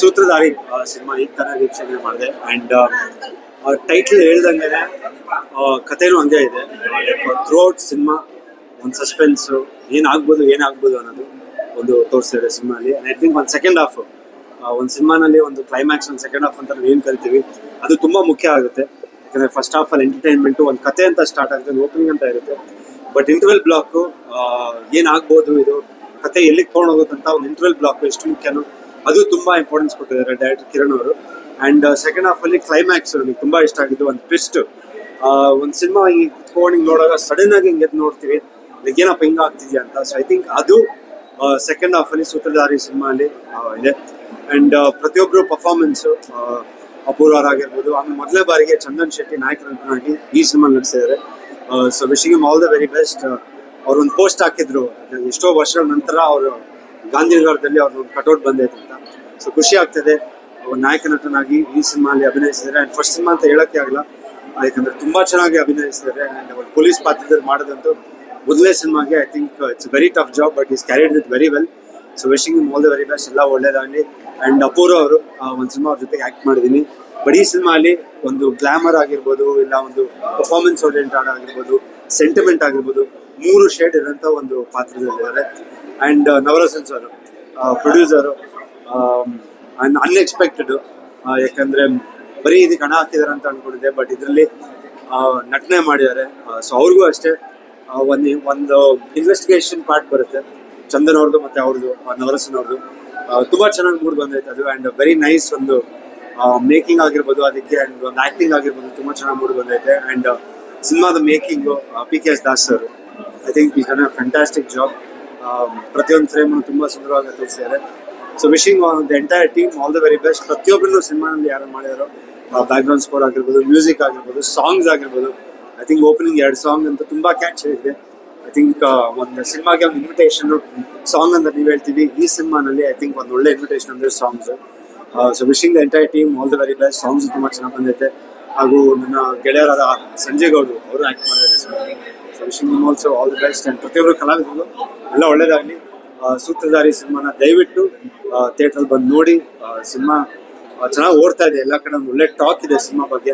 ಸೂತ್ರಧಾರಿ cinema ಈ ತರ ವೀಕ್ಷಣೆ ಮಾಡಿದೆ. ಅಂಡ್ ಟೈಟ್ಲ್ ಹೇಳ್ದಂಗೆ ಕಥೆನೂ ಹಂಗೆ ಇದೆ. ಥ್ರೂ ಔಟ್ ಸಿನಿಮಾ, ಒಂದು ಸಸ್ಪೆನ್ಸ್ ಏನಾಗ್ಬೋದು ಏನಾಗ್ಬೋದು ಅನ್ನೋದು ಒಂದು ತೋರಿಸ್ತಿದೆ ಸಿನಿಮಾಲಿ ಐ ಥಿಂಕ್ ಒಂದು ಸೆಕೆಂಡ್ ಹಾಫ್ ಒಂದು ಸಿನಿಮಾನಲ್ಲಿ ಒಂದು ಕ್ಲೈಮ್ಯಾಕ್ಸ್ ಒಂದು ಸೆಕೆಂಡ್ ಹಾಫ್ ಅಂತ ನಾವು ಏನು ಕರಿತೀವಿ, ಅದು ತುಂಬಾ ಮುಖ್ಯ ಆಗುತ್ತೆ. ಯಾಕಂದರೆ ಫಸ್ಟ್ ಹಾಫ್ ಅಲ್ಲಿ ಎಂಟರ್ಟೈನ್ಮೆಂಟ್ ಒಂದು ಕತೆ ಅಂತ ಸ್ಟಾರ್ಟ್ ಆಗುತ್ತೆ ಓಪನಿಂಗ್ ಅಂತ ಇರುತ್ತೆ. ಬಟ್ ಇಂಟರ್ವೆಲ್ ಬ್ಲಾಕ್ ಏನಾಗ್ಬೋದು ಇದು ಕತೆ ಎಲ್ಲಿಗೆ ತೊಗೊಂಡು ಹೋಗುತ್ತಂತ ಒಂದು ಇಂಟರ್ವೆಲ್ ಬ್ಲಾಕ್ ಎಷ್ಟು ಮುಖ್ಯನೋ ಅದು ತುಂಬಾ ಇಂಪಾರ್ಟೆನ್ಸ್ ಕೊಟ್ಟಿದ್ದಾರೆ ಡೈರೆಕ್ಟರ್ ಕಿರಣ್ ಅವರು. ಅಂಡ್ ಸೆಕೆಂಡ್ ಹಾಫ್ ಅಲ್ಲಿ ಕ್ಲೈಮ್ಯಾಕ್ಸ್ ನನಗೆ ತುಂಬಾ ಇಷ್ಟ ಆಗಿದ್ದು ಒಂದು ಟ್ವಿಸ್ಟ್ ಒಂದು ಸಿನಿಮಾ ಹಿಂಗೆ ಕುತ್ಕೊಂಡು ನೋಡುವಾಗ ಸಡನ್ ಆಗಿ ಹಿಂಗೆ ನೋಡ್ತೀವಿ. ಏನಪ್ಪ ಹಿಂಗ ಆಗ್ತಿದ್ಯಾ ಅಂತ. ಸೊ ಐ ಥಿಂಕ್ ಅದು ಸೆಕೆಂಡ್ ಹಾಫ್ ಅಲ್ಲಿ ಸೂತ್ರಧಾರಿ ಸಿನಿಮಾ ಅಲ್ಲಿ ಇದೆ. ಅಂಡ್ ಪ್ರತಿಯೊಬ್ಬರು ಪರ್ಫಾರ್ಮೆನ್ಸ್ ಅಪೂರ್ವ ಆಗಿರ್ಬೋದು ಆಮೇಲೆ ಮೊದಲೇ ಬಾರಿಗೆ ಚಂದನ್ ಶೆಟ್ಟಿ ನಾಯಕನಾಗಿ ಈ ಸಿನಿಮಾ ನಡೆಸಿದ್ದಾರೆ so wishing all the very best ಅವ್ರು ಒಂದು ಪೋಸ್ಟ್ ಹಾಕಿದ್ರು. ಎಷ್ಟೋ ವರ್ಷಗಳ ನಂತರ ಅವರು ಗಾಂಧಿನಗರದಲ್ಲಿ ಅವ್ರ ಒಂದು ಕಟೌಟ್ ಬಂದೈತೆ ಅಂತ. ಸೊ ಖುಷಿ ಆಗ್ತದೆ. ಅವರು ನಾಯಕ ನಟನಾಗಿ ಈ ಸಿನಿಮಾಲಿ ಅಭಿನಯಿಸಿದ್ದಾರೆ ಆ್ಯಂಡ್ ಫಸ್ಟ್ ಸಿನಿಮಾ ಅಂತ ಹೇಳೋಕ್ಕೆ ಆಗಲ್ಲ. ಯಾಕಂದ್ರೆ ತುಂಬಾ ಚೆನ್ನಾಗಿ ಅಭಿನಯಿಸಿದ್ದಾರೆ. ಆ್ಯಂಡ್ ಅವ್ರು ಪೊಲೀಸ್ ಪಾತ್ರದಲ್ಲಿ ಮಾಡೋದಂತೂ ಮೊದಲೇ ಸಿನಿಮಾಗೆ I think it's very tough job but is carried with very well so wishing all the very best ಎಲ್ಲ ಒಳ್ಳೇದಾಗಲಿ. ಆ್ಯಂಡ್ ಅಪೂರ್ವ ಅವರು ಒಂದು ಸಿನಿಮಾ ಅವ್ರ ಜೊತೆಗೆ ಆ್ಯಕ್ಟ್ ಮಾಡಿದ್ದೀನಿ. ಬಟ್ ಈ ಸಿನಿಮಾಲಿ ಒಂದು ಗ್ಲಾಮರ್ ಆಗಿರ್ಬೋದು, ಇಲ್ಲ ಒಂದು ಪರ್ಫಾರ್ಮೆನ್ಸ್ ಓರಿಯೆಂಟೆಡ್ ಆಗಿರ್ಬೋದು ಸೆಂಟಿಮೆಂಟ್ ಆಗಿರ್ಬೋದು ಮೂರು ಶೇಡ್ ಇರೋಂಥ ಒಂದು ಪಾತ್ರದಲ್ಲಿದ್ದಾರೆ. And Navarasan sir producer and unexpected ಯಾಕಂದ್ರೆ ಬರೀ ಇದಕ್ಕೆ ಹಣ ಹಾಕಿದಾರೆ ಅಂತ ಅನ್ಕೊಂಡಿದ್ದೆ ಬಟ್ ಇದರಲ್ಲಿ ನಟನೆ ಮಾಡಿದ್ದಾರೆ. ಸೊ ಅವ್ರಿಗೂ ಅಷ್ಟೇ ಒಂದು ಒಂದು ಇನ್ವೆಸ್ಟಿಗೇಷನ್ ಪಾರ್ಟ್ ಬರುತ್ತೆ. ಚಂದನ್ ಅವ್ರದ್ದು ಮತ್ತೆ ಅವ್ರದ್ದು ನವರಸನ್ ಅವ್ರದ್ದು ತುಂಬಾ ಚೆನ್ನಾಗಿ ಮೂಡ್ ಬಂದೈತೆ ಅದು ಅಂಡ್ ವೆರಿ ನೈಸ್ ಒಂದು ಮೇಕಿಂಗ್ ಆಗಿರ್ಬೋದು ಅದಕ್ಕೆ ಅಂಡ್ ಒಂದು ಆಕ್ಟಿಂಗ್ ಆಗಿರ್ಬೋದು, ತುಂಬಾ ಚೆನ್ನಾಗಿ ಮೂಡ್ ಬಂದೈತೆ. ಅಂಡ್ ಸಿನಿಮಾದ making P K S Das sir I think ಈ ಅ ಫ್ಯಾಂಟಾಸ್ಟಿಕ್ ಜಾಬ್ ಪ್ರತಿಯೊಂದು ಫ್ರೇಮ್ ತುಂಬ ಸುಂದರವಾಗಿ ತೋರಿಸಿದ್ದಾರೆ. So wishing the entire team all the very best ಪ್ರತಿಯೊಬ್ಬರನ್ನು ಸಿನಿಮಾನಲ್ಲಿ ಯಾರು ಮಾಡಿದಾರೋ ಬ್ಯಾಕ್ ಗ್ರೌಂಡ್ ಸ್ಕೋರ್ ಆಗಿರ್ಬೋದು ಮ್ಯೂಸಿಕ್ ಆಗಿರ್ಬೋದು ಸಾಂಗ್ಸ್ ಆಗಿರ್ಬೋದು ಐ ಥಿಂಕ್ ಓಪನಿಂಗ್ ಎರಡು ಸಾಂಗ್ ಅಂತ ತುಂಬಾ ಕ್ಯಾಚ್ ಇದೆ. ಐ ಥಿಂಕ್ ಒಂದು ಸಿನಿಮಾಗೆ ಒಂದು ಇನ್ವಿಟೇಷನ್ ಸಾಂಗ್ ಅಂತ ನೀವು ಹೇಳ್ತೀವಿ. ಈ ಸಿನಿಮಾನಲ್ಲಿ ಐ ಥಿಂಕ್ ಒಂದು ಒಳ್ಳೆ ಇನ್ವಿಟೇಷನ್ ಅಂದರೆ songs so wishing the entire team all the very best songs ತುಂಬಾ ಚೆನ್ನಾಗಿ ಬಂದೈತೆ. ಹಾಗೂ ನನ್ನ ಗೆಳೆಯರಾದ ಸಂಜಯ್ ಗೌಡ್ರು, ಅವರು ಆಕ್ಟ್ ಮಾಡಿದ್ದಾರೆ. Wishing also all the best and ಪ್ರತಿಯೊಬ್ಬರು ಕಲಾವಿದರು, ಎಲ್ಲ ಒಳ್ಳೇದಾಗಲಿ. ಸೂತ್ರಧಾರಿ ಸಿನಿಮಾನ ದಯವಿಟ್ಟು ಥಿಯೇಟ್ರಲ್ಲಿ ಬಂದು ನೋಡಿ. ಸಿನಿಮಾ ಚೆನ್ನಾಗಿ ಓಡ್ತಾ ಇದೆ. ಎಲ್ಲ ಕಡೆ ಒಂದು ಒಳ್ಳೆ ಟಾಕ್ ಇದೆ ಸಿನಿಮಾ ಬಗ್ಗೆ.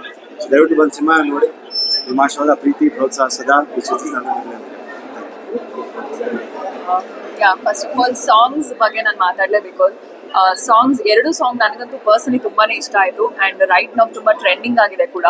ದಯವಿಟ್ಟು ಬಂದು ಸಿನಿಮಾ ನೋಡಿ. ನಿಮ್ಮ ಆಶೀರ್ವಾದ ಪ್ರೀತಿ, ಪ್ರೋತ್ಸಾಹ ಸದಾ ಈ ಫಸ್ಟ್ ಆಫ್ ಆಲ್ ಸಾಂಗ್ಸ್ ಬಗ್ಗೆ ನಾನು ಮಾತಾಡಲೇಬೇಕು. ಸಾಂಗ್ಸ್ ಎರಡು ಸಾಂಗ್ ನನಗಂತೂ ಪರ್ಸನಲಿ ತುಂಬಾನೇ ಇಷ್ಟ ಆಯಿತು. ಅಂಡ್ ರೈಟ್ ನಾವು ತುಂಬಾ ಟ್ರೆಂಡಿಂಗ್ ಆಗಿದೆ ಕೂಡ.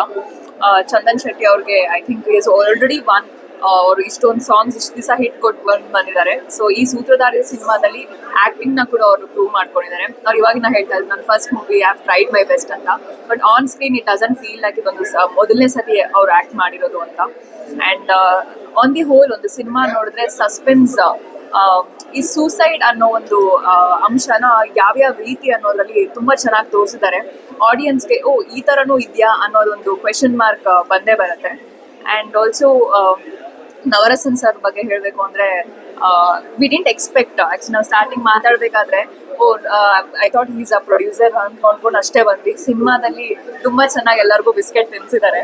ಚಂದನ್ ಶೆಟ್ಟಿ ಅವ್ರಿಗೆ I think is already won ಅವರು ಇಷ್ಟೊಂದು ಸಾಂಗ್ಸ್ ಇಷ್ಟು ದಿವಸ ಹಿಟ್ ಕೊಟ್ಟು ಬಂದು ಬಂದಿದ್ದಾರೆ ಸೊ ಈ ಸೂತ್ರಧಾರಿ ಸಿನಿಮಾದಲ್ಲಿ ಆಕ್ಟಿಂಗ್ನ ಕೂಡ ಅವರು ಪ್ರೂವ್ ಮಾಡ್ಕೊಂಡಿದ್ದಾರೆ ಅವ್ರು ಇವಾಗ ನಾ ಹೇಳ್ತಾ ಇದ್ದೆ ನನ್ನ first movie have tried my best ಅಂತ. But on screen it doesn't feel like ಒಂದು ಮೊದಲನೇ ಸತಿ ಅವ್ರು ಆಕ್ಟ್ ಮಾಡಿರೋದು ಅಂತ. ಅಂಡ್ ಆನ್ ದಿ ಹೋಲ್ ಒಂದು ಸಿನಿಮಾ ನೋಡಿದ್ರೆ ಸಸ್ಪೆನ್ಸ್ ಈ ಸೂಸೈಡ್ ಅನ್ನೋ ಒಂದು ಅಂಶನ ಯಾವ್ಯಾವ ರೀತಿ ಅನ್ನೋದ್ರಲ್ಲಿ ತುಂಬಾ ಚೆನ್ನಾಗಿ ತೋರಿಸಿದ್ದಾರೆ. ಆಡಿಯನ್ಸ್ಗೆ ಓ, ಈ ತರನೂ ಇದೆಯಾ ಅನ್ನೋದೊಂದು ಕ್ವೆಶನ್ ಮಾರ್ಕ್ ಬಂದೇ ಬರುತ್ತೆ. ಆ್ಯಂಡ್ ಆಲ್ಸೋ ನವರಸನ್ ಸರ್ ಬಗ್ಗೆ ಹೇಳಬೇಕು ಅಂದ್ರೆ ವಿ ಡಿಂಟ್ ಎಕ್ಸ್ಪೆಕ್ಟ್ ಆಕ್ಚುಲಿ ನಾವು ಸ್ಟಾರ್ಟಿಂಗ್ ಮಾತಾಡ್ಬೇಕಾದ್ರೆ, ಓ I thought is a producer ಅನ್ಕೊಂಡ್ಕೊಂಡು ಅಷ್ಟೇ ಬಂದ್ವಿ. ಸಿನಿಮಾದಲ್ಲಿ ತುಂಬಾ ಚೆನ್ನಾಗಿ ಎಲ್ಲರಿಗೂ ಬಿಸ್ಕೆಟ್ ತಿನ್ಸಿದ್ದಾರೆ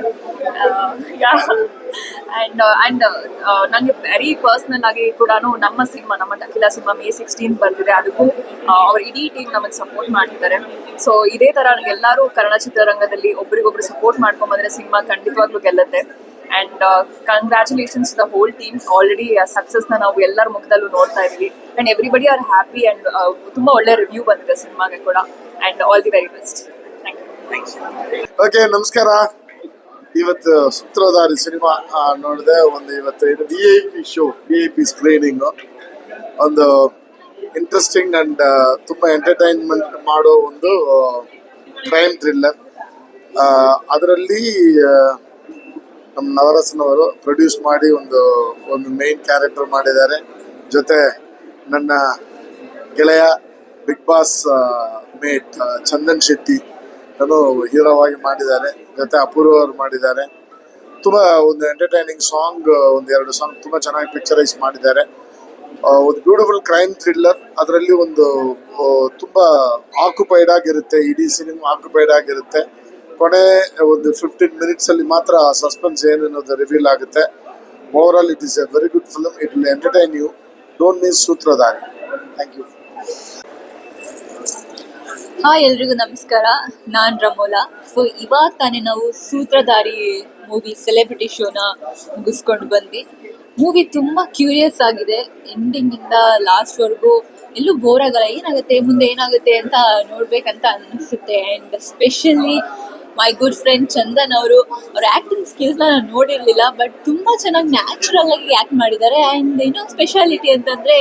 ಅಂಡ್ ಅಂಡ್ ನನಗೆ ವೆರಿ ಪರ್ಸ್ನಲ್ ಆಗಿ ಕೂಡ ನಮ್ಮ ಸಿನಿಮಾ, ನಮ್ಮ ಟಕಿಲ ಸಿನಿಮಾ ಮೇ ಸಿಕ್ಸ್ಟೀನ್ ಬಂದಿದೆ. ಅದಕ್ಕೂ ಅವ್ರ ಇಡೀ ಟೀಮ್ ನಮಗೆ ಸಪೋರ್ಟ್ ಮಾಡಿದ್ದಾರೆ. ಸೊ ಇದೇ ತರ ಎಲ್ಲರೂ ಕನ್ನಡ ಚಿತ್ರರಂಗದಲ್ಲಿ ಒಬ್ರಿಗೊಬ್ರು ಸಪೋರ್ಟ್ ಮಾಡ್ಕೊಂಡ್ ಬಂದ್ರೆ ಸಿನಿಮಾ ಖಂಡಿತವಾಗ್ಲೂ ಗೆಲ್ಲುತ್ತೆ. And congratulations the whole team already ಸಕ್ಸಸ್ನ ನಾವು ಎಲ್ಲರ ಮುಖದಲ್ಲೂ ನೋಡ್ತಾ ಇದೀವಿ and everybody are happy and ತುಂಬಾ ಒಳ್ಳೆ ರಿವ್ಯೂ ಬಂದಿದೆ ಸಿನಿಮಾಗೆ ಕೂಡ. And all the very best okay ನಮಸ್ಕಾರ. ಇವತ್ತು ಸೂತ್ರಧಾರಿ ಸಿನಿಮಾ ನೋಡಿದೆ. ಒಂದು ಇವತ್ತು ಇದು V I P show V I P screening ಒಂದು ಇಂಟ್ರೆಸ್ಟಿಂಗ್ ಅಂಡ್ ತುಂಬ ಎಂಟರ್ಟೈನ್ಮೆಂಟ್ ಮಾಡೋ ಒಂದು ಕ್ರೈಮ್ ಥ್ರಿಲ್ಲರ್ ಅದರಲ್ಲಿ ನಮ್ಮ ನವರಸನವರು ಪ್ರೊಡ್ಯೂಸ್ ಮಾಡಿ ಒಂದು ಒಂದು ಮೇನ್ ಕ್ಯಾರೆಕ್ಟರ್ ಮಾಡಿದ್ದಾರೆ. ಜೊತೆ ನನ್ನ ಗೆಳೆಯ Bigg Boss mate Chandan Shetty ನಾನು ಹೀರೋವಾಗಿ ಮಾಡಿದ್ದಾರೆ. ಜೊತೆ ಅಪೂರ್ವ ಅವರು ಮಾಡಿದ್ದಾರೆ. ತುಂಬ ಒಂದು ಎಂಟರ್ಟೈನಿಂಗ್ ಸಾಂಗ್ ಒಂದು ಎರಡು ಸಾಂಗ್ ತುಂಬ ಚೆನ್ನಾಗಿ ಪಿಕ್ಚರೈಸ್ ಮಾಡಿದ್ದಾರೆ. ಒಂದು ಬ್ಯೂಟಿಫುಲ್ ಕ್ರೈಮ್ ಥ್ರಿಲ್ಲರ್ ಅದರಲ್ಲಿ ಒಂದು ತುಂಬ ಆಕ್ಯುಪೈಡ್ ಆಗಿರುತ್ತೆ. ಇಡೀ ಸಿನಿಮಾ ಆಕ್ಯುಪೈಡ್ ಆಗಿರುತ್ತೆ. ಕೊನೆ ಒಂದು ಫಿಫ್ಟೀನ್ ಮಿನಿಟ್ಸ್ ಅಲ್ಲಿ ಮಾತ್ರ ಸಸ್ಪೆನ್ಸ್ ಏನು ಅನ್ನೋದು ರಿವೀಲ್ ಆಗುತ್ತೆ. Overall it is a very good film it will entertain you don't means Sutradhari thank you hi ಎಲ್ರಿಗೂ ನಮಸ್ಕಾರ. ನಾನು ರಮೋಲಾ. ಸೊ ಇವಾಗ ತಾನೇ ನಾವು ಸೂತ್ರಧಾರಿ ಮೂವಿ ಸೆಲೆಬ್ರಿಟಿ ಶೋನ ಮುಗಿಸ್ಕೊಂಡು ಬಂದ್ವಿ. ಮೂವಿ ತುಂಬಾ ಕ್ಯೂರಿಯಸ್ ಆಗಿದೆ. ಎಂಡಿಂಗ್ ಇಂದ ಲಾಸ್ಟ್ ಲಾಸ್ಟ್ವರೆಗೂ ಎಲ್ಲೂ ಬೋರ್ ಆಗಲ್ಲ. ಏನಾಗುತ್ತೆ? ಮುಂದೆ ಏನಾಗುತ್ತೆ ಅಂತ ನೋಡ್ಬೇಕಂತ ಅನಿಸುತ್ತೆ. And specially my good friend Chandan ಅವರು, ಅವ್ರ ಆ್ಯಕ್ಟಿಂಗ್ ಸ್ಕಿಲ್ಸ್ನ ನಾನು ನೋಡಿರಲಿಲ್ಲ ಬಟ್ ತುಂಬ ಚೆನ್ನಾಗಿ ನ್ಯಾಚುರಲ್ ಆಗಿ ಆ್ಯಕ್ಟ್ ಮಾಡಿದ್ದಾರೆ. ಆ್ಯಂಡ್ ಇನ್ನೊಂದು ಸ್ಪೆಷಾಲಿಟಿ ಅಂತಂದರೆ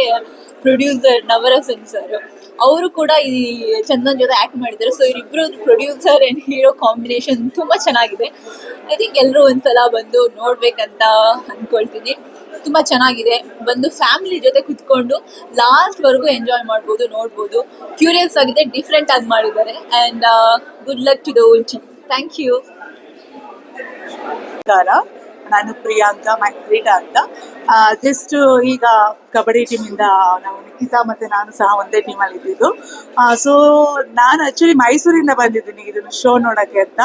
ಪ್ರೊಡ್ಯೂಸರ್ ನವರಸನ್ ಸರ್ ಅವರು ಕೂಡ ಈ ಚಂದನ್ ಜೊತೆ ಆ್ಯಕ್ಟ್ ಮಾಡಿದ್ದಾರೆ. ಸೊ ಇವರಿಬ್ಬರು ಪ್ರೊಡ್ಯೂಸರ್ ಆ್ಯಂಡ್ ಹೀರೋ ಕಾಂಬಿನೇಷನ್ ತುಂಬ ಚೆನ್ನಾಗಿದೆ. ಐ ಥಿಂಕ್ ಎಲ್ಲರೂ ಒಂದ್ಸಲ ಬಂದು ನೋಡಬೇಕಂತ ಅಂದ್ಕೊಳ್ತೀನಿ ತುಂಬ ಚೆನ್ನಾಗಿದೆ. ಬಂದು ಫ್ಯಾಮಿಲಿ ಜೊತೆ ಕುತ್ಕೊಂಡು ಲಾಸ್ಟ್ವರೆಗೂ ಎಂಜಾಯ್ ಮಾಡ್ಬೋದು, ನೋಡ್ಬೋದು. ಕ್ಯೂರಿಯಸ್ ಆಗಿದೆ ಡಿಫ್ರೆಂಟ್ ಆಗಿ ಮಾಡಿದ್ದಾರೆ. And good luck to the thank you ನಾನು ಪ್ರಿಯಾಂಕಾ ಕ್ರೀಡಾ ಅಂತ. ಜಸ್ಟ್ ಈಗ ಕಬಡ್ಡಿ ಟೀಮಿಂದ ನಾವು ನಿಖಿತಾ ಮತ್ತೆ ನಾನು ಸಹ ಒಂದೇ ಟೀಮಲ್ಲಿ ಇದ್ದಿದ್ದು. ಸೊ ನಾನು ಆ್ಯಕ್ಚುಲಿ ಮೈಸೂರಿಂದ ಬಂದಿದ್ದೀನಿ ಇದನ್ನು ಶೋ ನೋಡೋಕ್ಕೆ ಅಂತ.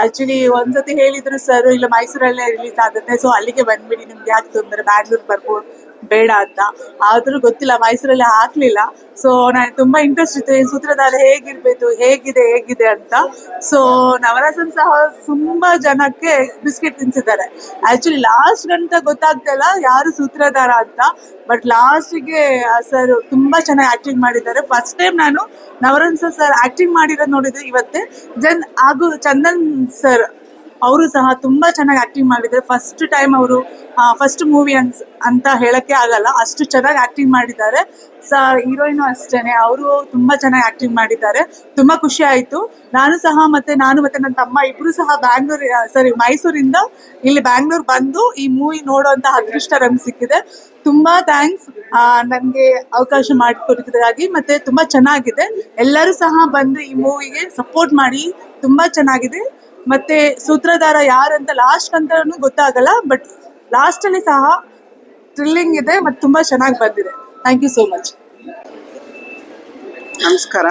ಆ್ಯಕ್ಚುಲಿ ಒಂದ್ಸತಿ ಹೇಳಿದ್ರು ಸರ್ ಇಲ್ಲ ಮೈಸೂರಲ್ಲೇ ರಿಲೀಸ್ ಆಗುತ್ತೆ ಸೊ ಅಲ್ಲಿಗೆ ಬಂದ್ಬಿಡಿ, ನಿಮ್ಗೆ ಯಾಕೆ ತೊಂದರೆ? ಬ್ಯಾಂಗ್ಳೂರ್ ಬರ್ಬೋದು ಬೇಡ ಅಂತ. ಆದರೂ ಗೊತ್ತಿಲ್ಲ, ಮೈಸೂರಲ್ಲಿ ಹಾಕ್ಲಿಲ್ಲ ಸೊ ನನಗೆ ತುಂಬಾ ಇಂಟ್ರೆಸ್ಟ್ ಇತ್ತು. ಈ ಸೂತ್ರಧಾರ ಹೇಗಿರ್ಬೇಕು, ಹೇಗಿದೆ ಹೇಗಿದೆ ಅಂತ. ಸೊ ನವರಸನ್ ಸಹ ತುಂಬಾ ಜನಕ್ಕೆ ಬಿಸ್ಕೆಟ್ ತಿನ್ಸಿದ್ದಾರೆ. ಆಕ್ಚುಲಿ ಲಾಸ್ಟ್ ಗಂಟ ಗೊತ್ತಾಗ್ತಾ ಇಲ್ಲ ಯಾರು ಸೂತ್ರಧಾರ ಅಂತ. ಬಟ್ ಲಾಸ್ಟಿಗೆ ಸರ್ ತುಂಬಾ ಚೆನ್ನಾಗಿ ಆಕ್ಟಿಂಗ್ ಮಾಡಿದ್ದಾರೆ. ಫಸ್ಟ್ ಟೈಮ್ ನಾನು ನವರಸನ್ ಸರ್ ಆಕ್ಟಿಂಗ್ ಮಾಡಿರೋದು ನೋಡಿದ್ರೆ ಇವತ್ತೇ. ಜನ್ ಹಾಗೂ ಚಂದನ್ ಸರ್ ಅವರು ಸಹ ತುಂಬಾ ಚೆನ್ನಾಗಿ ಆಕ್ಟಿಂಗ್ ಮಾಡಿದ್ದಾರೆ. ಫಸ್ಟ್ ಟೈಮ್ ಅವರು ಫಸ್ಟ್ ಮೂವಿ ಅನ್ಸ್, ಅಂತ ಹೇಳಕ್ಕೆ ಆಗಲ್ಲ. ಅಷ್ಟು ಚೆನ್ನಾಗಿ ಆಕ್ಟಿಂಗ್ ಮಾಡಿದ್ದಾರೆ. ಸ ಹೀರೋಯಿನ್ ಅಷ್ಟೇನೆ. ಅವರು ತುಂಬಾ ಚೆನ್ನಾಗಿ ಆಕ್ಟಿಂಗ್ ಮಾಡಿದ್ದಾರೆ. ತುಂಬಾ ಖುಷಿ ಆಯ್ತು. ನಾನು ಸಹ ಮತ್ತೆ, ನಾನು ಮತ್ತೆ ನನ್ನ ತಮ್ಮ ಇಬ್ರು ಸಹ ಬ್ಯಾಂಗ್ಳೂರ್ ಸಾರಿ ಮೈಸೂರಿಂದ ಇಲ್ಲಿ ಬ್ಯಾಂಗ್ಳೂರ್ ಬಂದು ಈ ಮೂವಿ ನೋಡುವಂತ ಅದೃಷ್ಟ ನಮ್ಗೆ ಸಿಕ್ಕಿದೆ. ತುಂಬಾ ಥ್ಯಾಂಕ್ಸ್ ನನಗೆ ಅವಕಾಶ ಮಾಡಿಕೊಟ್ಟಿದ್ದಕ್ಕಾಗಿ ಮತ್ತೆ ತುಂಬಾ ಚೆನ್ನಾಗಿದೆ. ಎಲ್ಲರೂ ಸಹ ಬಂದು ಈ ಮೂವಿಗೆ ಸಪೋರ್ಟ್ ಮಾಡಿ. ತುಂಬಾ ಚೆನ್ನಾಗಿದೆ. ಮತ್ತೆ ಸೂತ್ರಧಾರ ಯಾರಂತ ಲಾಸ್ಟ್ ಅಂತ ಗೊತ್ತಾಗಲ್ಲ ಬಟ್ ಲಾಸ್ಟ್ ಅಲ್ಲಿ ಸಹ ಥ್ರಿಲ್ಲಿಂಗ್ ಇದೆ ಮತ್ತೆ ತುಂಬಾ ಚೆನ್ನಾಗಿ ಬಂದಿದೆ. ಥ್ಯಾಂಕ್ ಯು ಸೋ ಮಚ್ ನಮಸ್ಕಾರ.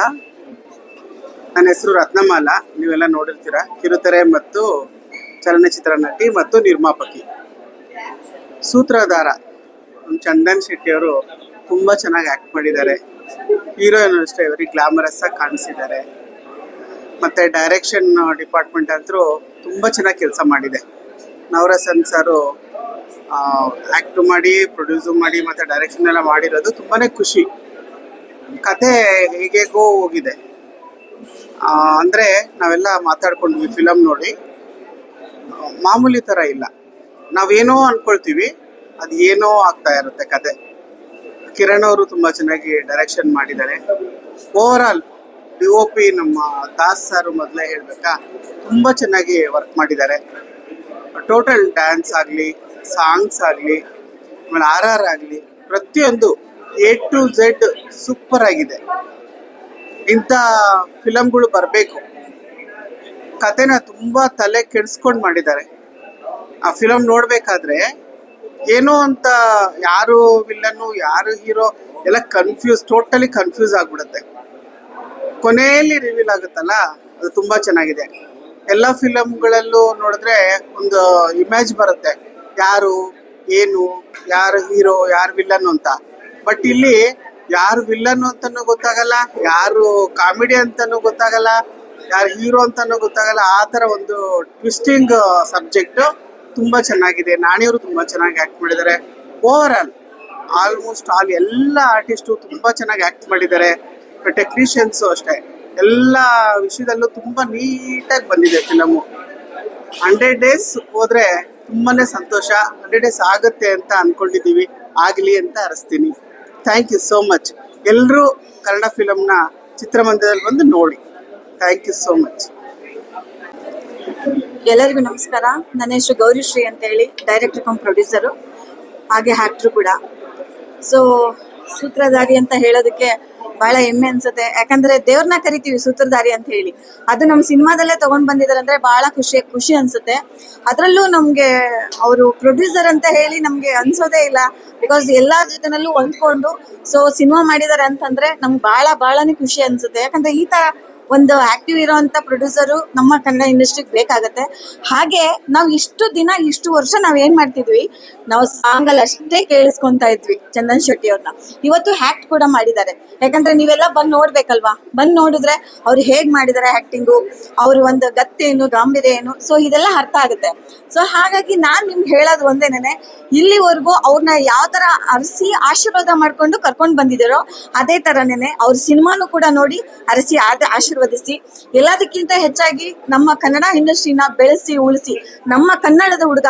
ನನ್ನ ಹೆಸರು ರತ್ನಮಾಲ. ನೀವೆಲ್ಲ ನೋಡಿರ್ತೀರ. ಕಿರುತೆರೆ ಮತ್ತು ಚಲನಚಿತ್ರ ನಟಿ ಮತ್ತು ನಿರ್ಮಾಪಕಿ. ಸೂತ್ರಧಾರ ಚಂದನ್ ಶೆಟ್ಟಿ ಅವರು ತುಂಬ ಚೆನ್ನಾಗಿ ಆ್ಯಕ್ಟ್ ಮಾಡಿದ್ದಾರೆ. ಹೀರೋಯಿನ್ ಅಷ್ಟೇ ವೆರಿ ಗ್ಲಾಮರಸ್ ಆಗಿ ಕಾಣಿಸಿದ್ದಾರೆ. ಮತ್ತು ಡೈರೆಕ್ಷನ್ ಡಿಪಾರ್ಟ್ಮೆಂಟ್ ಅಂತರೂ ತುಂಬ ಚೆನ್ನಾಗಿ ಕೆಲಸ ಮಾಡಿದೆ. ನವರಸನ್ ಸರು ಆ್ಯಕ್ಟು ಮಾಡಿ ಪ್ರೊಡ್ಯೂಸು ಮಾಡಿ, ಮತ್ತು ಡೈರೆಕ್ಷನ್ ಎಲ್ಲ ಮಾಡಿರೋದು ತುಂಬಾ ಖುಷಿ. ಕತೆ ಹೇಗೇಗೋ ಹೋಗಿದೆ. ಅಂದರೆ ನಾವೆಲ್ಲ ಮಾತಾಡ್ಕೊಂಡ್ವಿ ಫಿಲಮ್ ನೋಡಿ. ಮಾಮೂಲಿ ಥರ ಇಲ್ಲ. ನಾವೇನೋ ಅಂದ್ಕೊಳ್ತೀವಿ ಅದು ಏನೋ ಆಗ್ತಾ ಇರುತ್ತೆ ಕತೆ. ಕಿರಣ್ ಅವರು ತುಂಬ ಚೆನ್ನಾಗಿ ಡೈರೆಕ್ಷನ್ ಮಾಡಿದ್ದಾರೆ. Over all D O P ನಮ್ಮ ದಾಸ್ ಸಾರು ಮೊದಲೇ ಹೇಳಬೇಕಾ, ತುಂಬ ಚೆನ್ನಾಗಿ ವರ್ಕ್ ಮಾಡಿದ್ದಾರೆ. ಟೋಟಲ್ ಡ್ಯಾನ್ಸ್ ಆಗಲಿ ಸಾಂಗ್ಸ್ ಆಗಲಿ, ಆಮೇಲೆ ಆರ್ ಆರ್ ಆಗಲಿ, ಪ್ರತಿಯೊಂದು ಎ ಟು ಝೆಡ್ ಸೂಪರ್ ಆಗಿದೆ. ಇಂಥ ಫಿಲಮ್ಗಳು ಬರಬೇಕು. ಕತೆನ ತುಂಬ ತಲೆ ಕೆಡಿಸ್ಕೊಂಡು ಮಾಡಿದ್ದಾರೆ. ಆ ಫಿಲಮ್ ನೋಡಬೇಕಾದ್ರೆ ಏನೋ ಅಂತ ಯಾರು ವಿಲ್ಲನ್ನು ಯಾರು ಹೀರೋ ಎಲ್ಲ ಕನ್ಫ್ಯೂಸ್ ಟೋಟಲಿ ಕನ್ಫ್ಯೂಸ್ ಆಗ್ಬಿಡುತ್ತೆ. ಕೊನೆಯಲ್ಲಿ ರಿವೀಲ್ ಆಗುತ್ತಲ್ಲ, ಅದು ತುಂಬಾ ಚೆನ್ನಾಗಿದೆ. ಎಲ್ಲ ಫಿಲಮ್ಗಳಲ್ಲೂ ನೋಡಿದ್ರೆ ಒಂದು ಇಮೇಜ್ ಬರುತ್ತೆ. ಯಾರು, ಏನು, ಯಾರು ಹೀರೋ ಯಾರು ವಿಲ್ಲನ್ ಅಂತ. ಬಟ್ ಇಲ್ಲಿ ಯಾರು ವಿಲ್ಲನ್ ಅಂತಾನು ಗೊತ್ತಾಗಲ್ಲ, ಯಾರು ಕಾಮಿಡಿ ಅಂತಾನು ಗೊತ್ತಾಗಲ್ಲ, ಯಾರು ಹೀರೋ ಅಂತಾನು ಗೊತ್ತಾಗಲ್ಲ. ಆ ಥರ ಒಂದು ಟ್ವಿಸ್ಟಿಂಗ್ ಸಬ್ಜೆಕ್ಟ್ ತುಂಬಾ ಚೆನ್ನಾಗಿದೆ. ನಾಣಿಯವರು ತುಂಬಾ ಚೆನ್ನಾಗಿ ಆಕ್ಟ್ ಮಾಡಿದ್ದಾರೆ. ಓವರ್ ಆಲ್ ಆಲ್ಮೋಸ್ಟ್ ಆಲ್ ಎಲ್ಲ ಆರ್ಟಿಸ್ಟು ತುಂಬಾ ಚೆನ್ನಾಗಿ ಆಕ್ಟ್ ಮಾಡಿದ್ದಾರೆ. ಟೆಕ್ನಿಷಿಯನ್ಸು ಅಷ್ಟೇ. ಎಲ್ಲ ವಿಷಯದಲ್ಲೂ ತುಂಬಾ ನೀಟಾಗಿ ಬಂದಿದೆ ಫಿಲಮು ಹಂಡ್ರೆಡ್ ಡೇಸ್ ಹೋದ್ರೆ ತುಂಬಾನೇ ಸಂತೋಷ. ಹಂಡ್ರೆಡ್ ಡೇಸ್ ಆಗುತ್ತೆ ಅಂತ ಅನ್ಕೊಂಡಿದ್ದೀವಿ. ಆಗಲಿ ಅಂತ ಅರಸ್ತೀನಿ. ಥ್ಯಾಂಕ್ ಯು ಸೋ ಮಚ್ ಎಲ್ಲರೂ ಕನ್ನಡ ಫಿಲಮ್ನ ಚಿತ್ರಮಂದಿರದಲ್ಲಿ ಬಂದು ನೋಡಿ. ಥ್ಯಾಂಕ್ ಯು ಸೋ ಮಚ್ ಎಲ್ಲರಿಗೂ ನಮಸ್ಕಾರ. ನನ್ನ ಹೆಸರು ಗೌರಿಶ್ರೀ ಅಂತ ಹೇಳಿ ಡೈರೆಕ್ಟರ್ ಕಮ್ ಪ್ರೊಡ್ಯೂಸರು ಹಾಗೆ ಆ್ಯಕ್ಟ್ರು ಕೂಡ. ಸೊ ಸೂತ್ರಧಾರಿ ಅಂತ ಹೇಳೋದಕ್ಕೆ ಬಹಳ ಹೆಮ್ಮೆ ಅನ್ಸುತ್ತೆ. ಯಾಕಂದ್ರೆ ದೇವ್ರನ್ನ ಕರಿತೀವಿ ಸೂತ್ರಧಾರಿ ಅಂತ ಹೇಳಿ. ಅದು ನಮ್ಮ ಸಿನಿಮಾದಲ್ಲೇ ತಗೊಂಡ್ ಬಂದಿದ್ದಾರೆ ಅಂದ್ರೆ ಬಹಳ ಖುಷಿ ಖುಷಿ ಅನ್ಸುತ್ತೆ. ಅದರಲ್ಲೂ ನಮ್ಗೆ ಅವರು ಪ್ರೊಡ್ಯೂಸರ್ ಅಂತ ಹೇಳಿ ನಮ್ಗೆ ಅನ್ಸೋದೇ ಇಲ್ಲ. ಬಿಕಾಸ್ ಎಲ್ಲಾ ಜೊತೆನಲ್ಲೂ ಹೊಂದ್ಕೊಂಡು ಸೊ ಸಿನಿಮಾ ಮಾಡಿದಾರೆ ಅಂತಂದ್ರೆ ನಮ್ಗೆ ಬಹಳ, ಬಹಳನೇ ಖುಷಿ ಅನ್ಸುತ್ತೆ. ಯಾಕಂದ್ರೆ ಈ ತರ ಒಂದು ಆಕ್ಟಿವ್ ಇರೋಂಥ ಪ್ರೊಡ್ಯೂಸರು ನಮ್ಮ ಕನ್ನಡ ಇಂಡಸ್ಟ್ರಿಗೆ ಬೇಕಾಗತ್ತೆ. ಹಾಗೆ ನಾವು ಇಷ್ಟು ದಿನ, ಇಷ್ಟು ವರ್ಷ ನಾವು ಏನು ಮಾಡ್ತಿದ್ವಿ? ನಾವು ಸಾಂಗಲ್ಲಿ ಅಷ್ಟೇ ಕೇಳಿಸ್ಕೊಂತಾ ಇದ್ವಿ ಚಂದನ್ ಶೆಟ್ಟಿ ಅವ್ರನ್ನ ಇವತ್ತು ಹ್ಯಾಕ್ಟ್ ಕೂಡ ಮಾಡಿದ್ದಾರೆ. ಯಾಕಂದ್ರೆ ನೀವೆಲ್ಲ ಬಂದು ನೋಡ್ಬೇಕಲ್ವಾ? ಬಂದು ನೋಡಿದ್ರೆ ಅವ್ರು ಹೇಗೆ ಮಾಡಿದ್ದಾರೆ ಆ್ಯಕ್ಟಿಂಗು ಅವ್ರ ಒಂದು ಗತ್ತೇನು, ಗಾಂಭೀರ್ಯ ಏನು? ಸೊ ಇದೆಲ್ಲ ಅರ್ಥ ಆಗುತ್ತೆ. ಸೊ ಹಾಗಾಗಿ ನಾನು ನಿಮ್ಗೆ ಹೇಳೋದು ಒಂದೇನೆ ಇಲ್ಲಿವರೆಗೂ ಅವ್ರನ್ನ ಯಾವ ತರ ಅರಸಿ ಆಶೀರ್ವಾದ ಮಾಡ್ಕೊಂಡು ಕರ್ಕೊಂಡು ಬಂದಿದ್ದಾರೋ, ಅದೇ ತರನೇನೆ ಅವ್ರ ಸಿನಿಮಾನು ಕೂಡ ನೋಡಿ ಅರಸಿ ಆದ ಆಶೀರ್ವದಿಸಿ, ಎಲ್ಲದಕ್ಕಿಂತ ಹೆಚ್ಚಾಗಿ ನಮ್ಮ ಕನ್ನಡ ಇಂಡಸ್ಟ್ರಿನ ಬೆಳೆಸಿ, ಉಳಿಸಿ, ನಮ್ಮ ಕನ್ನಡದ ಹುಡುಗ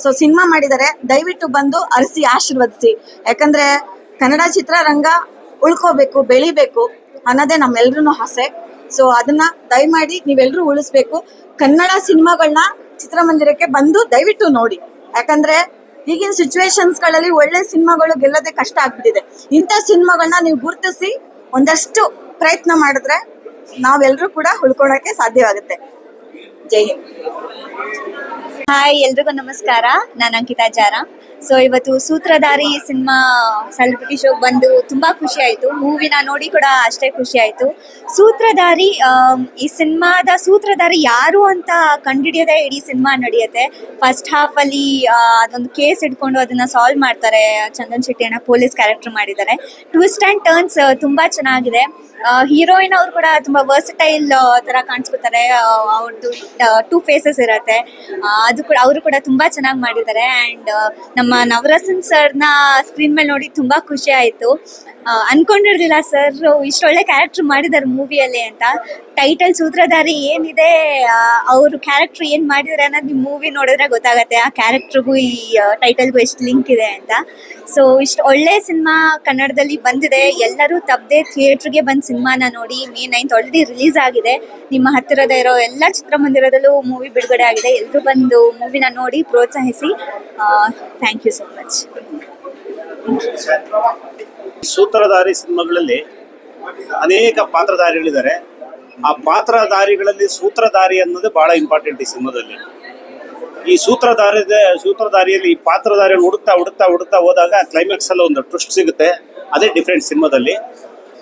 ಸೊ ಸಿನಿಮಾ ಮಾಡಿದರೆ ದಯವಿಟ್ಟು ಬಂದು ಅರಸಿ ಆಶೀರ್ವದಿಸಿ. ಯಾಕಂದ್ರೆ ಕನ್ನಡ ಚಿತ್ರರಂಗ ಉಳ್ಕೋಬೇಕು, ಬೆಳಿಬೇಕು ಅನ್ನೋದೇ ನಮ್ಮೆಲ್ರೂ ಆಸೆ. ಸೊ ಅದನ್ನ ದಯಮಾಡಿ ನೀವೆಲ್ಲರೂ ಉಳಿಸ್ಬೇಕು. ಕನ್ನಡ ಸಿನಿಮಾಗಳನ್ನ ಚಿತ್ರಮಂದಿರಕ್ಕೆ ಬಂದು ದಯವಿಟ್ಟು ನೋಡಿ. ಯಾಕಂದ್ರೆ ಈಗಿನ ಸಿಚುವೇಶನ್ಸ್ಗಳಲ್ಲಿ ಒಳ್ಳೆ ಸಿನಿಮಾಗಳು ಗೆಲ್ಲದೆ ಕಷ್ಟ ಆಗ್ಬಿಟ್ಟಿದೆ. ಇಂಥ ಸಿನಿಮಾಗಳನ್ನ ನೀವು ಗುರುತಿಸಿ ಒಂದಷ್ಟು ಪ್ರಯತ್ನ ಮಾಡಿದ್ರೆ ನಾವೆಲ್ಲರೂ ಕೂಡ ಉಳ್ಕೊಳಕ್ಕೆ ಸಾಧ್ಯವಾಗುತ್ತೆ. ಜೈ ಹಿಂದ್. ಹಾಯ್ ಎಲ್ರಿಗೂ ನಮಸ್ಕಾರ. ನಾನು ಅಂಕಿತಾ ಜಾರ. ಸೊ ಇವತ್ತು ಸೂತ್ರಧಾರಿ ಸಿನಿಮಾ ಸೆಲೆಬ್ರಿಟಿ ಶೋ ಬಂದು ತುಂಬಾ ಖುಷಿ ಆಯ್ತು. ಮೂವಿನ ನೋಡಿ ಕೂಡ ಅಷ್ಟೇ ಖುಷಿ ಆಯ್ತು. ಸೂತ್ರಧಾರಿ ಈ ಸಿನಿಮಾದ ಸೂತ್ರಧಾರಿ ಯಾರು ಅಂತ ಕಂಡುಹಿಡಿಯೋದೇ ಇಡೀ ಸಿನಿಮಾ ನಡೆಯುತ್ತೆ. ಫಸ್ಟ್ ಹಾಫ್ ಅಲ್ಲಿ ಅದೊಂದು ಕೇಸ್ ಇಟ್ಕೊಂಡು ಅದನ್ನ ಸಾಲ್ವ್ ಮಾಡ್ತಾರೆ. ಚಂದನ್ ಶೆಟ್ಟಿ ಅಣ್ಣ ಪೊಲೀಸ್ ಕ್ಯಾರೆಕ್ಟರ್ ಮಾಡಿದ್ದಾರೆ. ಟ್ವಿಸ್ಟ್ ಅಂಡ್ ಟರ್ನ್ಸ್ ತುಂಬಾ ಚೆನ್ನಾಗಿದೆ. ಹೀರೋಯಿನ್ ಅವ್ರು ಕೂಡ ತುಂಬಾ ವರ್ಸಟೈಲ್ ತರ ಕಾಣಿಸ್ಕೊತಾರೆ. ಅವ್ರದ್ದು ಟೂ ಫೇಸಸ್ ಇರತ್ತೆ. ಅದು ಕೂಡ, ಅವರು ಕೂಡ ತುಂಬಾ ಚೆನ್ನಾಗಿ ಮಾಡಿದ್ದಾರೆ. ಅಂಡ್ ನಮ್ಮ ನವರಸನ್ ಸರ್ನ ಸ್ಕ್ರೀನ್ ಮೇಲೆ ನೋಡಿ ತುಂಬಾ ಖುಷಿ ಆಯ್ತು. ಅನ್ಕೊಂಡಿರ್ಲಿಲ್ಲ ಸರ್ ಇಷ್ಟೊಳ್ಳೆ ಕ್ಯಾರೆಕ್ಟರ್ ಮಾಡಿದ್ದಾರೆ ಮೂವಿಯಲ್ಲಿ ಅಂತ. ಟೈಟಲ್ ಸೂತ್ರಧಾರಿ ಏನಿದೆ ಅವರು ಕ್ಯಾರೆಕ್ಟರ್ ಏನ್ ಮಾಡಿದ್ರೆ ಅನ್ನೋದು ನೀವು ಮೂವಿ ನೋಡಿದ್ರೆ ಗೊತ್ತಾಗತ್ತೆ. ಆ ಕ್ಯಾರೆಕ್ಟರ್ಗೂ ಈ ಟೈಟಲ್ಗೂ ಎಷ್ಟು ಲಿಂಕ್ ಇದೆ ಅಂತ. ಸೊ ಇಷ್ಟು ಒಳ್ಳೆ ಸಿನಿಮಾ ಕನ್ನಡದಲ್ಲಿ ಬಂದಿದೆ. ಎಲ್ಲರೂ ತಪ್ಪದೆ ಥಿಯೇಟ್ರಿಗೆ ಬಂದು ಸಿನಿಮಾನ ನೋಡಿ ಮೇ ನೈನ್ತ್ ಆಲ್ರೆಡಿ ರಿಲೀಸ್ ಆಗಿದೆ. ನಿಮ್ಮ ಹತ್ತಿರದ ಇರೋ ಎಲ್ಲ ಚಿತ್ರಮಂದಿರದಲ್ಲೂ ಮೂವಿ ಬಿಡುಗಡೆ ಆಗಿದೆ. ಎಲ್ಲರೂ ಬಂದು ಮೂವಿನ ನೋಡಿ ಪ್ರೋತ್ಸಾಹಿಸಿ. Thank you so much Sutradhari ಸಿನಿಮಾಗಳಲ್ಲಿ ಅನೇಕ ಪಾತ್ರಧಾರಿಗಳಿದ್ದಾರೆ. ಆ ಪಾತ್ರಧಾರಿಗಳಲ್ಲಿ ಸೂತ್ರಧಾರಿ ಅನ್ನೋದು ಬಹಳ ಇಂಪಾರ್ಟೆಂಟ್ ಈ ಸಿನಿಮಾದಲ್ಲಿ. ಈ ಸೂತ್ರಧಾರಿ ಸೂತ್ರಧಾರಿಯಲ್ಲಿ ಈ ಪಾತ್ರಧಾರಿಯನ್ನು ಹುಡುಕ್ತಾ ಹುಡುಕ್ತಾ ಹುಡುಕ್ತಾ ಹೋದಾಗ ಕ್ಲೈಮ್ಯಾಕ್ಸ್ ಅಲ್ಲಿ ಒಂದು ಟ್ವಿಸ್ಟ್ ಸಿಗುತ್ತೆ. ಅದೇ ಡಿಫ್ರೆಂಟ್ ಸಿನಿಮಾದಲ್ಲಿ.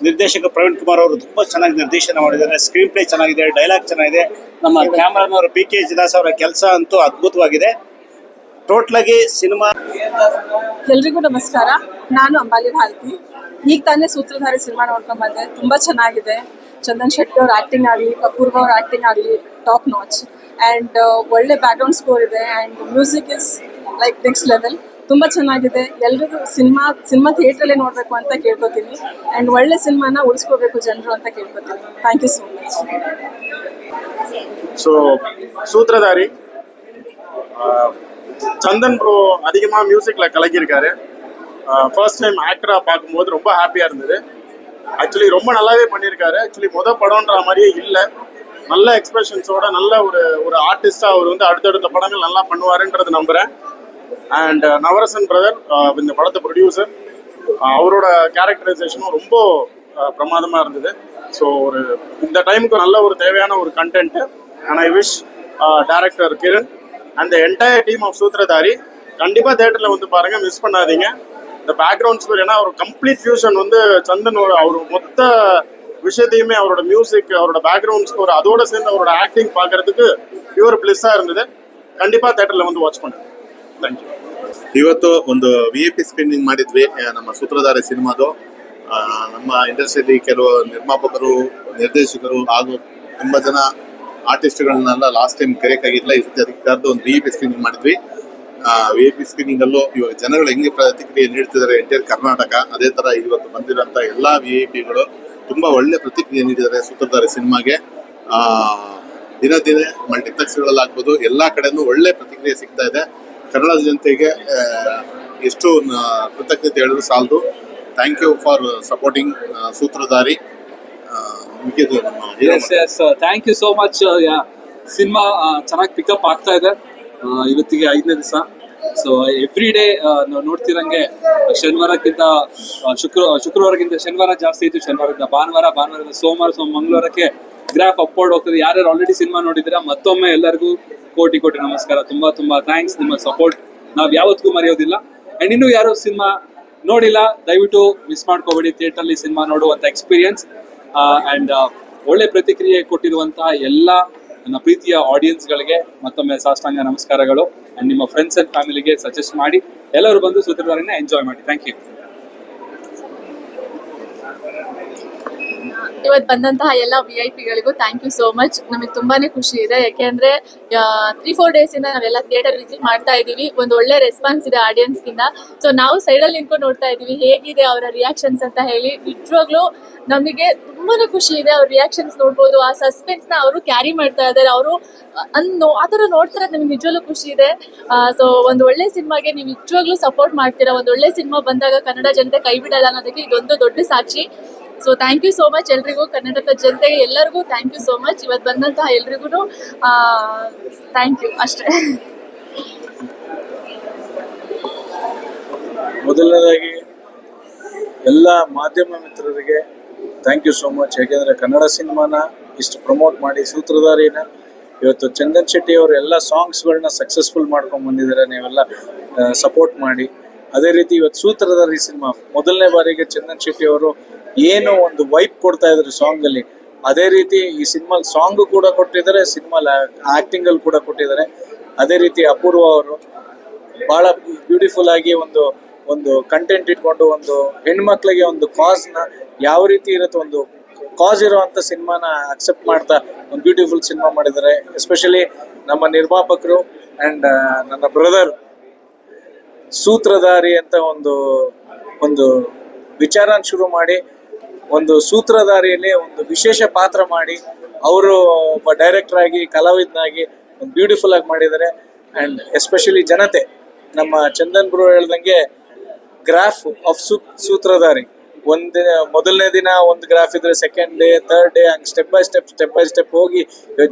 ನಿರ್ದೇಶಕ ಪ್ರವೀಣ್ ಕುಮಾರ್ ಅವರು ತುಂಬಾ ಚೆನ್ನಾಗಿ ನಿರ್ದೇಶನ ಮಾಡಿದ್ದಾರೆ. ಸ್ಕ್ರೀನ್ ಪ್ಲೇ ಚೆನ್ನಾಗಿದೆ ಡೈಲಾಗ್ ಚೆನ್ನಾಗಿದೆ. ನಮ್ಮ ಕ್ಯಾಮ್ರಾನವರು ಪಿ ಕೆ ಜಿದಾಸ್ ಅವರ ಕೆಲಸ ಅಂತೂ ಅದ್ಭುತವಾಗಿದೆ. ಆಗಿ ಸಿನಿಮಾ ಎಲ್ರಿಗೂ ನಮಸ್ಕಾರ. ನಾನು ಅಂಬಾಲಿ ಭಾರತಿ. ಈಗ ತಾನೇ ಸೂತ್ರಧಾರಿ ಸಿನಿಮಾ ನೋಡ್ಕೊಂಡ್ ಬಂದೆ. ತುಂಬಾ ಚೆನ್ನಾಗಿದೆ. ಚಂದನ್ ಶೆಟ್ಟಿ ಅವ್ರ ಆಕ್ಟಿಂಗ್ ಆಗಲಿ ಅಪೂರ್ವ ಅವ್ರ ಆಕ್ಟಿಂಗ್ ಆಗಲಿ ಟಾಪ್ ನಾಚ್ ಆ್ಯಂಡ್ ಒಳ್ಳೆ ಬ್ಯಾಕ್ಗ್ರೌಂಡ್ ಸ್ಕೋರ್ ಇದೆ and music is like next level ತುಂಬ ಚೆನ್ನಾಗಿದೆ ಎಲ್ರಿಗೂ ಸಿನಿಮಾ ಸಿನಿಮಾ ಥಿಯೇಟ್ರಲ್ಲೇ ನೋಡಬೇಕು ಅಂತ ಕೇಳ್ಕೊತೀನಿ ಆ್ಯಂಡ್ ಒಳ್ಳೆ ಸಿನಿಮಾನ ಉಳಿಸ್ಕೋಬೇಕು ಜನರು ಅಂತ ಕೇಳ್ಕೊತೀನಿ thank you so much so சூத்திரதாரி ah Chandan bro அதிகமாக மியூசிக்கில் கலக்கியிருக்காரு ஃபர்ஸ்ட் டைம் ஆக்டராக பார்க்கும்போது ரொம்ப ஹாப்பியாக இருந்தது ஆக்சுவலி ரொம்ப நல்லாவே பண்ணியிருக்காரு. ஆக்சுவலி முத படம்ன்ற மாதிரியே இல்லை. நல்ல எக்ஸ்பிரஷன்ஸோட நல்ல ஒரு ஒரு ஆர்டிஸ்டாக அவர் வந்து அடுத்தடுத்த படங்கள் நல்லா பண்ணுவாருன்றது நம்புகிறேன் அண்ட் நவரசன் பிரதர் இந்த படத்தை ப்ரொடியூசர் uh, அவரோட கேரக்டரைசேஷனும் ரொம்ப uh, பிரமாதமாக இருந்தது. ஸோ ஒரு இந்த டைமுக்கு நல்ல ஒரு தேவையான ஒரு content and I wish director Kiran அந்த என்டையர் டீம் ஆஃப் சூத்திரதாரி கண்டிப்பாக தேட்டரில் வந்து பாருங்கள் மிஸ் பண்ணாதீங்க. இந்த பேக்ரவுண்ட் ஸ்கோர் ஏன்னா ஒரு கம்ப்ளீட் ஃபியூஷன் வந்து சந்தன் ஒரு- அவர் மொத்த விஷயத்தையுமே அவரோட மியூசிக் அவரோட பேக்ரவுண்ட் ஸ்கோர் அதோட சேர்ந்து அவரோட ஆக்டிங் பார்க்கறதுக்கு பியூர் பிளிஸ்ஸாக இருந்தது கண்டிப்பாக தேட்டரில் வந்து வாட்ச் பண்ணுங்க தேங்க்யூ ಇವತ್ತು ಒಂದು ವಿ ಎ ಪಿ ಸ್ಕ್ರೀನಿಂಗ್ ಮಾಡಿದ್ವಿ ಆ, ನಮ್ಮ ಸೂತ್ರಧಾರ ಸಿನಿಮಾದು ಆ, ನಮ್ಮ ಇಂಡಸ್ಟ್ರಿಯಲ್ಲಿ ಕೆಲವು ನಿರ್ಮಾಪಕರು ನಿರ್ದೇಶಕರು ಹಾಗೂ ತುಂಬ ಜನ ಆರ್ಟಿಸ್ಟ್ಗಳನ್ನೆಲ್ಲ ಲಾಸ್ಟ್ ಟೈಮ್ ಕರೆಯಕ್ಕಾಗಿಲ್ಲ ಈ ಸತಿ ಅದಕ್ಕೆ ಕರೆದು ಒಂದು ವಿ ಎ ಪಿ ಸ್ಕ್ರೀನಿಂಗ್ ಮಾಡಿದ್ವಿ ವಿ ವಿಐಪಿ ಪಿ ಸ್ಕ್ರೀನಿಂಗ್ ಅಲ್ಲೂ ಇವಾಗ ಜನಗಳು ಹೆಂಗೆ ಪ್ರತಿಕ್ರಿಯೆ ನೀಡ್ತಿದ್ದಾರೆ ಎಂಟೈರ್ ಕರ್ನಾಟಕ ಅದೇ ತರ ಇವತ್ತು ಬಂದಿರೋಂಥ ಎಲ್ಲಾ ವಿ ಐ ತುಂಬಾ ಒಳ್ಳೆ ಪ್ರತಿಕ್ರಿಯೆ ನೀಡಿದ್ದಾರೆ ಸೂತ್ರಧಾರಿ ಸಿನಿಮಾಗೆ. ಆ, ದಿನ ದಿನ ಮಲ್ಟಿಪ್ಲೆಕ್ಸ್ಗಳಲ್ಲಾಗ್ಬೋದು ಎಲ್ಲಾ ಕಡೆನೂ ಒಳ್ಳೆ ಪ್ರತಿಕ್ರಿಯೆ ಸಿಗ್ತಾ ಇದೆ. ಕನ್ನಡ ಜನತೆಗೆ ಎಷ್ಟು ಕೃತಜ್ಞತೆ ಹೇಳಿದ್ರು ಸಾಲದು. Thank you for supporting Sutradhari. Thank you so much cinema ಚೆನ್ನಾಗಿ ಪಿಕಪ್ ಆಗ್ತಾ ಇದೆ. ಇವತ್ತಿಗೆ ಐದನೇ ದಿವಸ. ಸೊ ಎವ್ರಿ ಡೇ ನಾವು ನೋಡ್ತಿರಂಗೆ, ಶನಿವಾರಕ್ಕಿಂತ ಶುಕ್ರ ಶುಕ್ರವಾರಕ್ಕಿಂತ ಶನಿವಾರ ಜಾಸ್ತಿ ಇತ್ತು. ಶನಿವಾರದಿಂದ ಭಾನುವಾರ, ಭಾನುವಾರದಿಂದ ಸೋಮವಾರ, ಸೋಮ, ಮಂಗಳವಾರಕ್ಕೆ ಗ್ರಾಫ್ ಅಪ್ವರ್ಡ್ ಹೋಗ್ತದೆ. ಯಾರ್ಯಾರು ಆಲ್ರೆಡಿ ಸಿನಿಮಾ ನೋಡಿದ್ರೆ ಮತ್ತೊಮ್ಮೆ ಎಲ್ಲರಿಗೂ ಕೋಟಿ ಕೋಟಿ ನಮಸ್ಕಾರ. ತುಂಬಾ ತುಂಬಾ ಥ್ಯಾಂಕ್ಸ್ ನಿಮ್ಮ ಸಪೋರ್ಟ್ ನಾವು ಯಾವತ್ತಿಗೂ ಮರೆಯೋದಿಲ್ಲ. ಅಂಡ್ ಇನ್ನು ಯಾರು ಸಿನಿಮಾ ನೋಡಿಲ್ಲ, ದಯವಿಟ್ಟು ಮಿಸ್ ಮಾಡ್ಕೋಬೇಡಿ. ಥಿಯೇಟರ್ಲಿ ಸಿನಿಮಾ ನೋಡುವಂತ ಎಕ್ಸ್ಪೀರಿಯನ್ಸ್ ಅಂಡ್ ಒಳ್ಳೆ ಪ್ರತಿಕ್ರಿಯೆ ಕೊಟ್ಟಿರುವಂತಹ ಎಲ್ಲ ನನ್ನ ಪ್ರೀತಿಯ ಆಡಿಯನ್ಸ್ಗಳಿಗೆ ಮತ್ತೊಮ್ಮೆ ಸಾಷ್ಟಾಂಗ ನಮಸ್ಕಾರಗಳು. ಅಂಡ್ ನಿಮ್ಮ ಫ್ರೆಂಡ್ಸ್ ಅಂಡ್ ಫ್ಯಾಮಿಲಿಗೆ ಸಜೆಸ್ಟ್ ಮಾಡಿ. ಎಲ್ಲರೂ ಬಂದು ಸೂತ್ರಧಾರಿನ ಎಂಜಾಯ್ ಮಾಡಿ. ಥ್ಯಾಂಕ್ ಯು ಇವತ್ತು ಬಂದಂತಹ ಎಲ್ಲ ವಿ ಐ ಪಿಗಳಿಗೂ ಥ್ಯಾಂಕ್ ಯು ಸೋ ಮಚ್ ನಮಗೆ ತುಂಬಾನೇ ಖುಷಿ ಇದೆ. ಯಾಕೆಂದ್ರೆ ತ್ರೀ ಫೋರ್ ಡೇಸ್ ಇಂದ ನಾವೆಲ್ಲ ಥಿಯೇಟರ್ ವಿಸಿಟ್ ಮಾಡ್ತಾ ಇದೀವಿ ಒಂದು ಒಳ್ಳೆ ರೆಸ್ಪಾನ್ಸ್ ಇದೆ ಆಡಿಯನ್ಸ್ ಗಿಂತ ಸೊ ನಾವು ಸೈಡ್ ಅಲ್ಲಿ ನಿಂತ್ಕೊಂಡು ನೋಡ್ತಾ ಇದೀವಿ ಹೇಗಿದೆ ಅವರ ರಿಯಾಕ್ಷನ್ಸ್ ಅಂತ ಹೇಳಿ. ನಿಜವಾಗ್ಲೂ ನಮಗೆ ತುಂಬಾನೇ ಖುಷಿ ಇದೆ ಅವ್ರ ರಿಯಾಕ್ಷನ್ಸ್ ನೋಡ್ಬೋದು. ಆ ಸಸ್ಪೆನ್ಸ್ನ ಅವರು ಕ್ಯಾರಿ ಮಾಡ್ತಾ ಇದ್ದಾರೆ. ಅವರು ಅನ್ನೋ, ಆ ಥರ ನೋಡ್ತಾರೆ ನಮ್ಗೆ ನಿಜವಾಗ್ಲೂ ಖುಷಿ ಇದೆ. ಸೊ ಒಂದು ಒಳ್ಳೆ ಸಿನಿಮಾಗೆ ನೀವು ನಿಜವಾಗ್ಲೂ ಸಪೋರ್ಟ್ ಮಾಡ್ತೀರಾ? ಒಂದು ಒಳ್ಳೆ ಸಿನಿಮಾ ಬಂದಾಗ ಕನ್ನಡ ಜನತೆ ಕೈ ಬಿಡಲ್ಲ ಅನ್ನೋದಕ್ಕೆ ಇದೊಂದು ದೊಡ್ಡ ಸಾಕ್ಷಿ. So thank you so much ಎಲ್ರಿಗೂ. ಕರ್ನಾಟಕದ ಜನತೆಗೆ ಎಲ್ಲರಿಗೂ ಥ್ಯಾಂಕ್ ಯು ಸೋ ಮಚ್ ಇವತ್ತು ಬಂದಂತಹ ಎಲ್ರಿಗೂ ಥ್ಯಾಂಕ್ ಯು ಅಷ್ಟೇ. ಮೊದಲನೇದಾಗಿ, ಎಲ್ಲ ಮಾಧ್ಯಮ ಮಿತ್ರರಿಗೆ ಥ್ಯಾಂಕ್ ಯು ಸೋ ಮಚ್ ಯಾಕೆಂದರೆ ಕನ್ನಡ ಸಿನಿಮಾನ ಇಷ್ಟು ಪ್ರಮೋಟ್ ಮಾಡಿ ಸೂತ್ರಧಾರಿನ ಇವತ್ತು ಚಂದನ್ ಶೆಟ್ಟಿ ಅವರು ಎಲ್ಲ ಸಾಂಗ್ಸ್ಗಳನ್ನ ಸಕ್ಸಸ್ಫುಲ್ ಮಾಡ್ಕೊಂಡು ಬಂದಿದ್ದಾರೆ. ನೀವೆಲ್ಲ ಸಪೋರ್ಟ್ ಮಾಡಿ. ಅದೇ ರೀತಿ ಇವತ್ತು ಸೂತ್ರಧಾರಿ ಸಿನಿಮಾ, ಮೊದಲನೇ ಬಾರಿಗೆ ಚಂದನ್ ಶೆಟ್ಟಿ ಅವರು ಏನು ಒಂದು ವೈಪ್ ಕೊಡ್ತಾ ಇದ್ರು ಸಾಂಗಲ್ಲಿ ಅದೇ ರೀತಿ ಈ ಸಿನಿಮಾ ಸಾಂಗ್ ಕೂಡ ಕೊಟ್ಟಿದ್ದಾರೆ, ಸಿನಿಮಾ ಅಲ್ಲಿ ಕೂಡ ಕೊಟ್ಟಿದ್ದಾರೆ. ಅದೇ ರೀತಿ ಅಪೂರ್ವ ಅವರು ಬಹಳ ಬ್ಯೂಟಿಫುಲ್ ಆಗಿ ಒಂದು ಒಂದು ಕಂಟೆಂಟ್ ಇಟ್ಕೊಂಡು ಒಂದು ಹೆಣ್ಮಕ್ಳಿಗೆ ಒಂದು ಕಾಸ್ನ ಯಾವ ರೀತಿ ಇರುತ್ತೆ ಒಂದು ಕಾಸ್ ಇರುವಂತ ಸಿನಿಮಾನ ಅಕ್ಸೆಪ್ಟ್ ಮಾಡ್ತಾ ಒಂದು ಬ್ಯೂಟಿಫುಲ್ ಸಿನಿಮಾ ಮಾಡಿದ್ದಾರೆ. ಎಸ್ಪೆಷಲಿ ನಮ್ಮ ನಿರ್ಮಾಪಕರು ಅಂಡ್ ನನ್ನ ಬ್ರದರ್ ಸೂತ್ರಧಾರಿ ಅಂತ ಒಂದು ಒಂದು ವಿಚಾರನ ಶುರು ಮಾಡಿ, ಒಂದು ಸೂತ್ರಧಾರಿಯಲ್ಲಿ ಒಂದು ವಿಶೇಷ ಪಾತ್ರ ಮಾಡಿ, ಅವರು ಒಬ್ಬ ಡೈರೆಕ್ಟರ್ ಆಗಿ, ಕಲಾವಿದನಾಗಿ ಒಂದು ಬ್ಯೂಟಿಫುಲ್ ಆಗಿ ಮಾಡಿದ್ದಾರೆ. ಅಂಡ್ ಎಸ್ಪೆಷಲಿ ಜನತೆ, ನಮ್ಮ ಚಂದನ್ ಬ್ರೋ ಹೇಳ್ದಂಗೆ ಗ್ರಾಫ್ ಆಫ್ ಸೂ ಸೂತ್ರಧಾರಿ. ಒಂದು, ಮೊದಲನೇ ದಿನ ಒಂದು ಗ್ರಾಫ್ ಇದ್ರೆ ಸೆಕೆಂಡ್ ಡೇ ಥರ್ಡ್ ಡೇ ಹಂಗೆ step by step step by step ಹೋಗಿ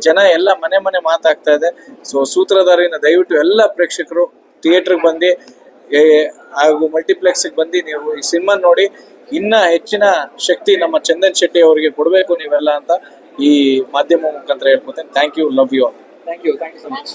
ಜನ ಎಲ್ಲ ಮನೆ ಮನೆ ಮಾತಾಗ್ತಾ ಇದೆ. ಸೊ ಸೂತ್ರಧಾರಿನ ದಯವಿಟ್ಟು ಎಲ್ಲ ಪ್ರೇಕ್ಷಕರು ಥಿಯೇಟ್ರಿಗೆ ಬಂದು ಹಾಗೂ ಮಲ್ಟಿಪ್ಲೆಕ್ಸ್ಗೆ ಬಂದು ನೀವು ಈ ಸಿನಿಮಾ ನೋಡಿ, ಇನ್ನ ಹೆಚ್ಚಿನ ಶಕ್ತಿ ನಮ್ಮ ಚಂದನ್ ಶೆಟ್ಟಿ ಅವರಿಗೆ ಕೊಡಬೇಕು ನೀವೆಲ್ಲ ಅಂತ ಈ ಮಾಧ್ಯಮ ಮುಖಾಂತರ ಹೇಳ್ಕೊತೇನೆ. Thank you love you all thank you thank you so much